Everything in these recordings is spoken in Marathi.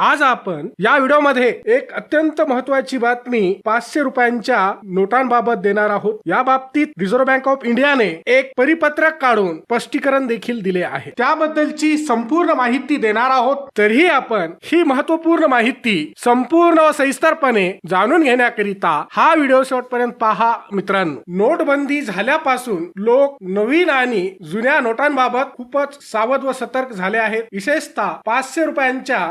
आज आपण या व्हिडिओमध्ये एक अत्यंत महत्वाची बातमी पाचशे रुपयांच्या नोटांबाबत देणार आहोत. या बाबतीत रिझर्व्ह बँक ऑफ इंडियाने एक परिपत्रक काढून स्पष्टीकरण देखील दिले आहे. त्याबद्दलची संपूर्ण माहिती देणार आहोत. तरीही आपण ही महत्त्वपूर्ण माहिती संपूर्ण व सविस्तरपणे जाणून घेण्याकरिता हा व्हिडिओ शेवटपर्यंत पहा. मित्रांनो नोटबंदी झाल्यापासून लोक नवीन आणि जुन्या नोटांबाबत खूपच सावध व सतर्क झाले आहेत. विशेषतः पाचशे रुपयांच्या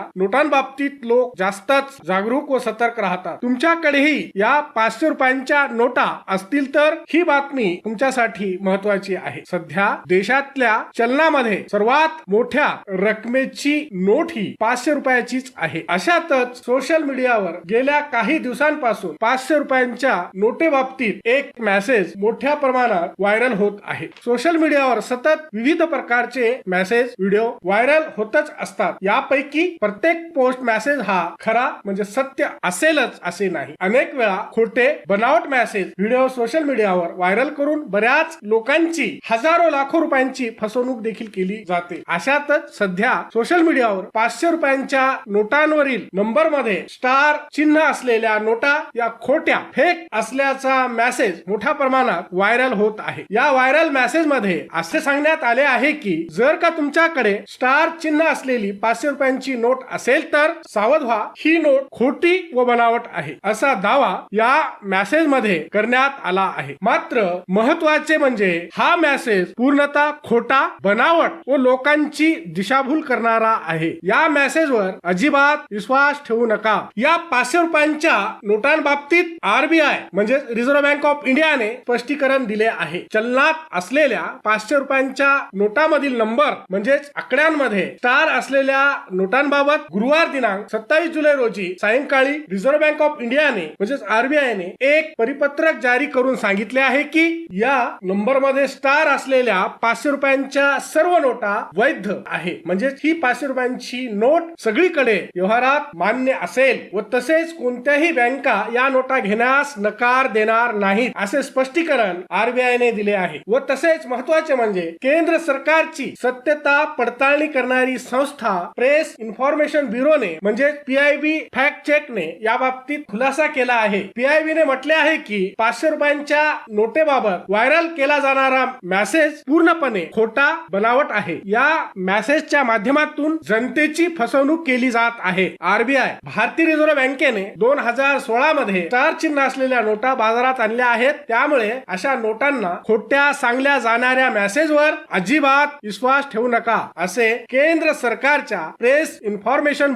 बाबतीत लोक जास्तच जागरूक व सतर्क राहतात. तुमच्याकडेही या पाचशे रुपयांच्या नोटा असतील तर ही बातमी तुमच्यासाठी महत्वाची आहे. सध्या देशातल्या चलनामध्ये सर्वात मोठ्या रकमेची नोट ही पाचशे रुपयाचीच आहे. अशातच सोशल मीडियावर गेल्या काही दिवसांपासून पाचशे रुपयांच्या नोटेबाबतीत एक मेसेज मोठ्या प्रमाणात व्हायरल होत आहे. सोशल मीडियावर सतत विविध प्रकारचे मेसेज व्हिडिओ व्हायरल होतच असतात. यापैकी प्रत्येक पोस्ट मेसेज हा खरा म्हणजे सत्य असेलच असे नाही. अनेक वेळा खोटे बनावट मेसेज व्हिडिओ सोशल मीडियावर व्हायरल करून बऱ्याच लोकांची हजारो लाखो रुपयांची फसवणूक देखील केली जाते. अशातच सध्या सोशल मीडियावर पाचशे रुपयांच्या नोटांवरील नंबरमध्ये स्टार चिन्ह असलेल्या नोटा या खोट्या फेक असल्याचा मेसेज मोठ्या प्रमाणात व्हायरल होत आहे. या व्हायरल मेसेजमध्ये असे सांगण्यात आले आहे की जर का तुमच्याकडे स्टार चिन्ह असलेली पाचशे रुपयांची नोट असेल तर सावध व्हा. ही नोट खोटी व बनावट आहे. असा दावा या मेसेजमध्ये करण्यात आला आहे. मात्र महत्त्वाचे म्हणजे हा मेसेज पूर्णतः खोटा बनावट व लोकांची दिशाभूल करणारा आहे. या मेसेजवर अजिबात विश्वास ठेवू नका. या पाचशे रुपयांच्या नोटांबाबतीत आरबीआय म्हणजे रिझर्व्ह बँक ऑफ इंडियाने स्पष्टीकरण दिले आहे. चलनात असलेल्या पाचशे रुपयांच्या नोटामधील नंबर म्हणजेच आकड्यांमध्ये स्टार असलेल्या नोटांबाबत गुरुवार दिनांक सत्तावीस जुलै रोजी सायंकाळी रिझर्व्ह बँक ऑफ इंडियाने म्हणजेच आरबीआयने एक परिपत्रक जारी करून सांगितले आहे की या नंबरमध्ये स्टार असलेल्या पाचशे रुपयांच्या सर्व नोटा वैध आहे. म्हणजेच ही पाचशे रुपयांची नोट सगळीकडे व्यवहारात मान्य असेल व तसेच कोणत्याही बँका या नोटा घेण्यास नकार देणार नाहीत असे स्पष्टीकरण आरबीआयने दिले आहे. व तसेच महत्त्वाचे म्हणजे केंद्र सरकारची सत्यता पडताळणी करणारी संस्था प्रेस इन्फॉर्मेशन ब्युरोने म्हणजे पीआयबी फॅक्ट चेकने या बाबतीत खुलासा केला आहे. पीआयबी ने म्हटले आहे की पाचशे रुपयांच्या नोटेबाबत व्हायरल केला जाणारा मेसेज पूर्णपणे खोटा बनावट आहे. या मेसेजच्या माध्यमातून जनतेची फसवणूक केली जात आहे. आरबीआय भारतीय रिझर्व्ह बँकेने दोन हजार सोळा मध्ये स्टार चिन्ह असलेल्या नोटा बाजारात आणल्या आहेत. त्यामुळे अशा नोटांना खोट्या सांगल्या जाणाऱ्या मेसेजवर अजिबात विश्वास ठेवू नका असे केंद्र सरकारच्या प्रेस इन्फॉर्मेशन